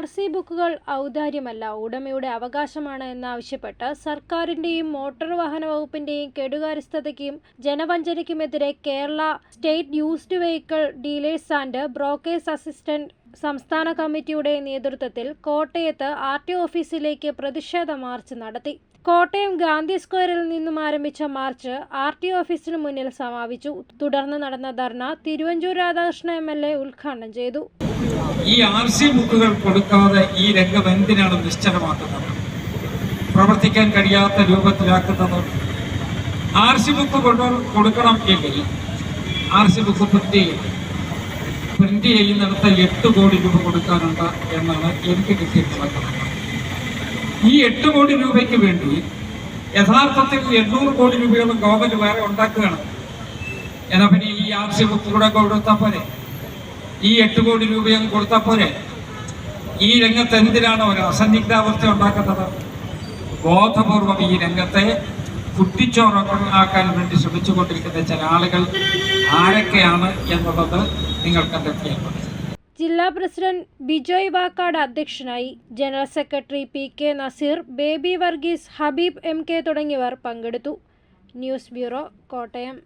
R C ബുക്കുകൾ ഔദാര്യമല്ല ഉടമയുടെ അവകാശമാണ് എന്നാവശ്യപ്പെട്ട് സർക്കാരിന്റെയും മോട്ടോർ വാഹന വകുപ്പിന്റെയും കെടുകാര്യസ്ഥതയ്ക്കും ജനവഞ്ചനയ്ക്കുമെതിരെ Kerala state used vehicle dealers and brokers assistant സംസ്ഥാന കമ്മിറ്റിയുടെ നേതൃത്വത്തിൽ കോട്ടയത്ത് ആർ ടി ഓഫീസിലേക്ക് പ്രതിഷേധ മാർച്ച് നടത്തി. കോട്ടയം ഗാന്ധി സ്ക്വയറിൽ നിന്നും ആരംഭിച്ച മാർച്ച് ആർ ടി ഓഫീസിന് മുന്നിൽ സമാപിച്ചു. തുടർന്ന് നടന്ന ധർണ Thiruvanchoor Radhakrishna M L A ഉദ്ഘാടനം ചെയ്തു. ഈ ആർ സി ബുക്കുകൾ കൊടുക്കാതെ ഈ രംഗം എന്തിനാണ് നിശ്ചലമാക്കുന്നത്? പ്രവർത്തിക്കാൻ കഴിയാത്ത രൂപത്തിലാക്കുന്നത് ആർ സി ബുക്ക് കൊണ്ട് കൊടുക്കണം എങ്കിൽ ആർ സി ബുക്ക് പ്രിന്റ് ചെയ്യണം പ്രിന്റ് ചെയ്യുന്നിടത്ത് എട്ട് കോടി രൂപ കൊടുക്കാനുണ്ട് എന്നാണ് എനിക്ക് കിട്ടിയിട്ടുള്ള കണക്ക്. ഈ എട്ട് കോടി രൂപയ്ക്ക് വേണ്ടി യഥാർത്ഥത്തിൽ എണ്ണൂറ് കോടി രൂപയോളം ഗവൺമെന്റ് വേറെ ഉണ്ടാക്കുകയാണ്. എന്നാ പിന്നെ ഈ ആർ സി ബുക്ക് കൂടെ കൊടുത്താൽ പോരെ? ഈ എട്ട് കോടി രൂപയും കൊടുത്താൽ ഈ രംഗത്ത് എന്തിനാണ് ഒരു അസന്നിഗ്ധാവസ്ഥ ഉണ്ടാക്കുന്നത്? ബോധപൂർവം ഈ രംഗത്തെ കുട്ടിച്ചോറാക്കാൻ വേണ്ടി ശ്രമിച്ചുകൊണ്ടിരിക്കുന്ന ചില ആളുകൾ ആരൊക്കെയാണ് എന്നുള്ളത് നിങ്ങൾ കണ്ടെത്തിയാൽ ജില്ലാ പ്രസിഡന്റ് ബിജോയ് വാക്കാട് അധ്യക്ഷനായി general secretary P K Naseer Baby Varghese Habeeb M K തുടങ്ങിയവർ പങ്കെടുത്തു. News bureau Kottayam.